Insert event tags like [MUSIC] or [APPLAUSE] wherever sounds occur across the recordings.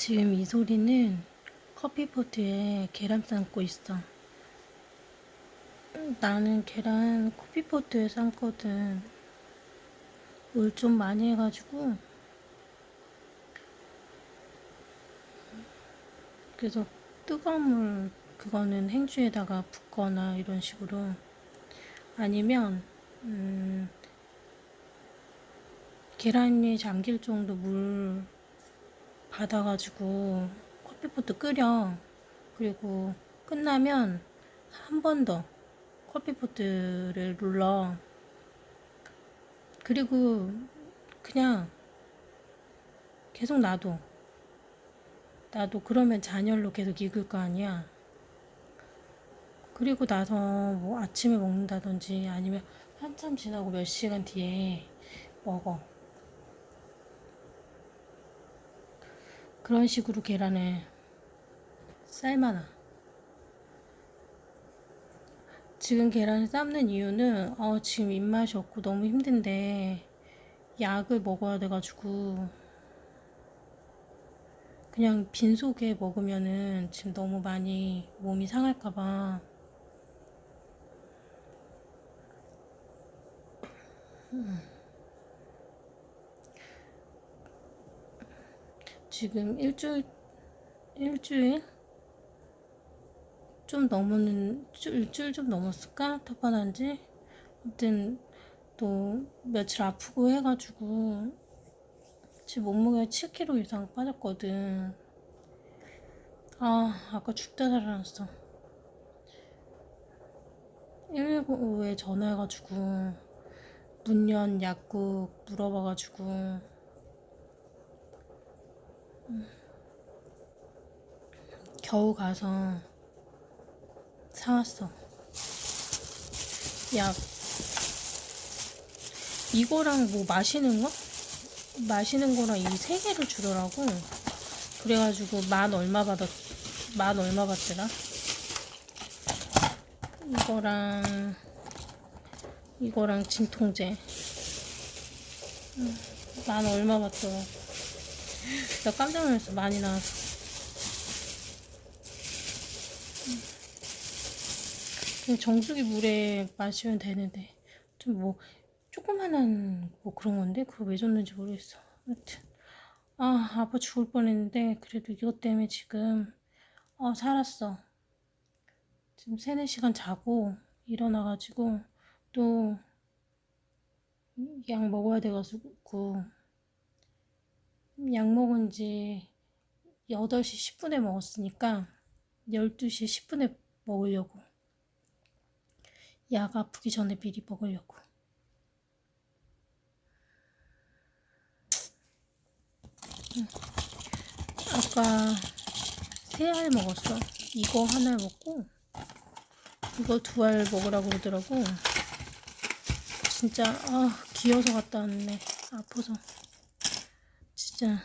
지금 이 소리는 커피포트에 계란 삶고 있어. 음, 나는 계란 커피포트에 삶거든. 물 좀 많이 해가지고. 그래서 뜨거운 물, 그거는 행주에다가 붓거나 이런 식으로. 아니면, 음, 계란이 잠길 정도 물 받아가지고 커피포트 끓여. 그리고 끝나면 한 번 더 커피포트를 눌러. 그리고 그냥 계속 놔둬. 놔둬. 그러면 잔열로 계속 익을 거 아니야. 그리고 나서 뭐 아침에 먹는다든지 아니면 한참 지나고 몇 시간 뒤에 먹어. 그런 식으로 계란을 삶아놔. 지금 계란을 삶는 이유는 어, 지금 입맛이 없고 너무 힘든데 약을 먹어야 돼가지고 그냥 빈속에 먹으면은 지금 너무 많이 몸이 상할까봐 지금 일주일 일주일? 좀 넘는 일주일 좀 넘었을까? 텃밭한 지? 아무튼 또 며칠 아프고 해가지고 지금 몸무게 7kg 이상 빠졌거든. 아 아까 죽다 살아났어. 119에 전화해가지고 문연 약국 물어봐가지고 겨우 가서 사왔어. 약. 이거랑 뭐 마시는 거? 마시는 거랑 이 세 개를 주더라고. 그래가지고 만 얼마 받았, 만 얼마 받더라? 이거랑, 이거랑 진통제. 음, 만 얼마 받더라. 나 깜짝 놀랐어. 많이 나와서. 그냥 정수기 물에 마시면 되는데 좀 뭐 조그만한 뭐 그런 건데 그거 왜 줬는지 모르겠어. 아무튼 아 아빠 죽을 뻔했는데 그래도 이것 때문에 지금 어 살았어. 지금 세네 시간 자고 일어나가지고 또 약 먹어야 돼가지고 약 먹은 지 8시 10분에 먹었으니까 12시 10분에 먹으려고. 약 아프기 전에 미리 먹으려고. 응. 아까 세 알 먹었어. 이거 하나 먹고 이거 두 알 먹으라고 그러더라고. 진짜 아 기어서 갔다 왔네. 아파서. 진짜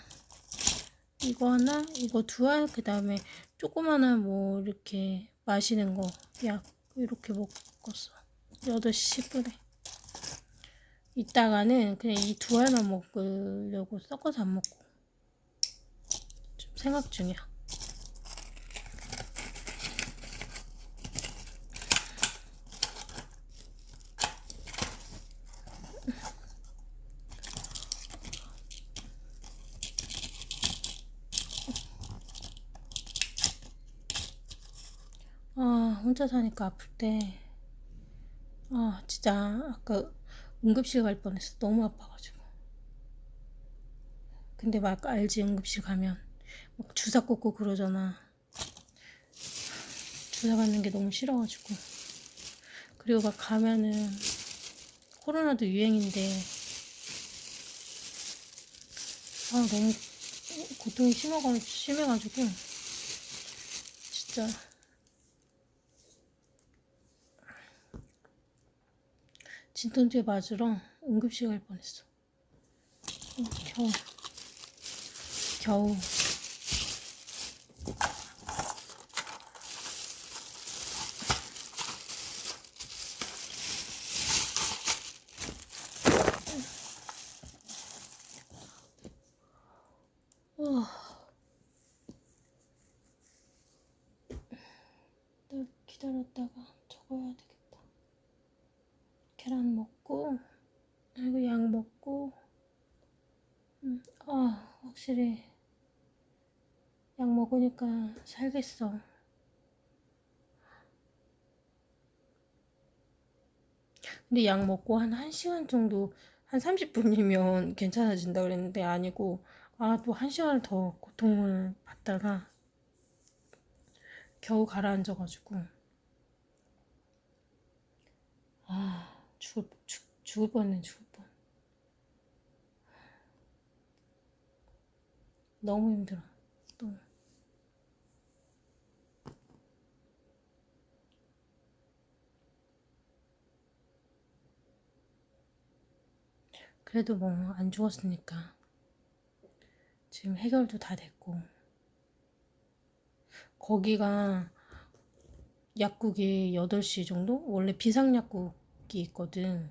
이거 하나, 이거 두 알, 그 다음에 조그마한 뭐 이렇게 마시는 거 약 이렇게 먹었어. 8시 10분에. 이따가는 그냥 이 두 알만 먹으려고 섞어서 안 먹고. 좀 생각 중이야. 아, 혼자 사니까 아플 때, 아, 진짜, 아까 응급실 갈 뻔했어. 너무 아파가지고. 근데 막 알지, 응급실 가면. 막 주사 꽂고 그러잖아. 주사 맞는 게 너무 싫어가지고. 그리고 막 가면은, 코로나도 유행인데, 아, 너무 고통이 심해가, 심해가지고, 진짜. 진통제 맞으러 응급실 갈 뻔했어. 어, 겨우. 겨우. 어. 잔 먹고 그리고 약 먹고 음, 아 확실히 약 먹으니까 살겠어. 근데 약 먹고 한 1시간 정도, 한 30분이면 괜찮아진다 그랬는데 아니고, 아, 또 1시간을 더 고통을 받다가 겨우 가라앉아가지고, 아, 죽을, 죽, 죽을 뻔했네, 죽을 뻔. 너무 힘들어. 너무. 그래도 뭐 안 죽었으니까 지금 해결도 다 됐고 거기가 약국이 8시 정도? 원래 비상약국 이 있거든.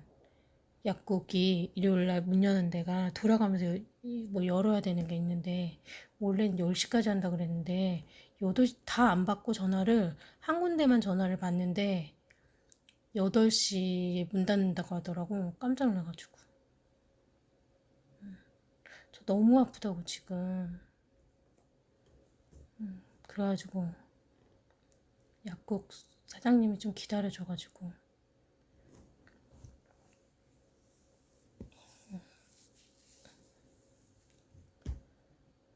약국이 일요일 날 문 여는 데가 돌아가면서 이- 뭐 열어야 되는 게 있는데 원래는 10시까지 한다 그랬는데 8시 다 안 받고 전화를 한 군데만 전화를 받는데 8시에 문 닫는다고 하더라고. 깜짝 놀라가지고. 저 너무 아프다고 지금. 음, 그래가지고 약국 사장님이 좀 기다려줘가지고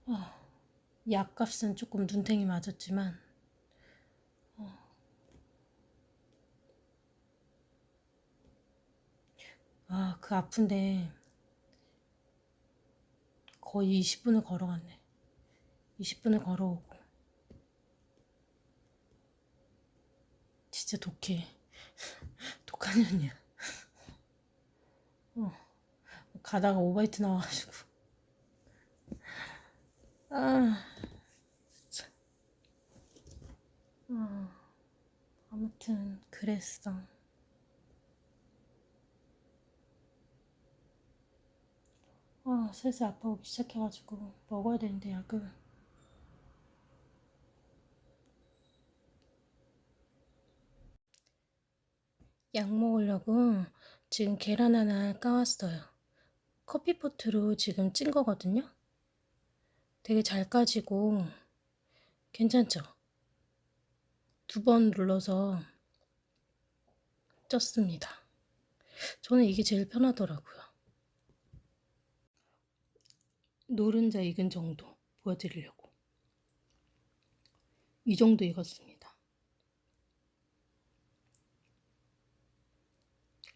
아, 약값은 조금 눈탱이 맞았지만 아, 그 아픈데 거의 20분을 걸어갔네. 20분을 걸어오고 진짜 독해. [LAUGHS] 독한 년이야. 어, 가다가 오바이트 나와가지고 아, 진짜. 어, 아무튼 그랬어. 아, 슬슬 아파 오기 시작해가지고 먹어야 되는데 약을. 약 먹으려고 지금 계란 하나 까왔어요. 커피포트로 지금 찐 거거든요. 되게 잘 까지고 괜찮죠? 두 번 눌러서 쪘습니다. 저는 이게 제일 편하더라고요. 노른자 익은 정도 보여드리려고. 이 정도 익었습니다.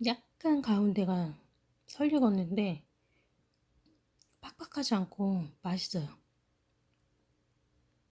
약간 가운데가 설 익었는데 팍팍하지 않고 맛있어요.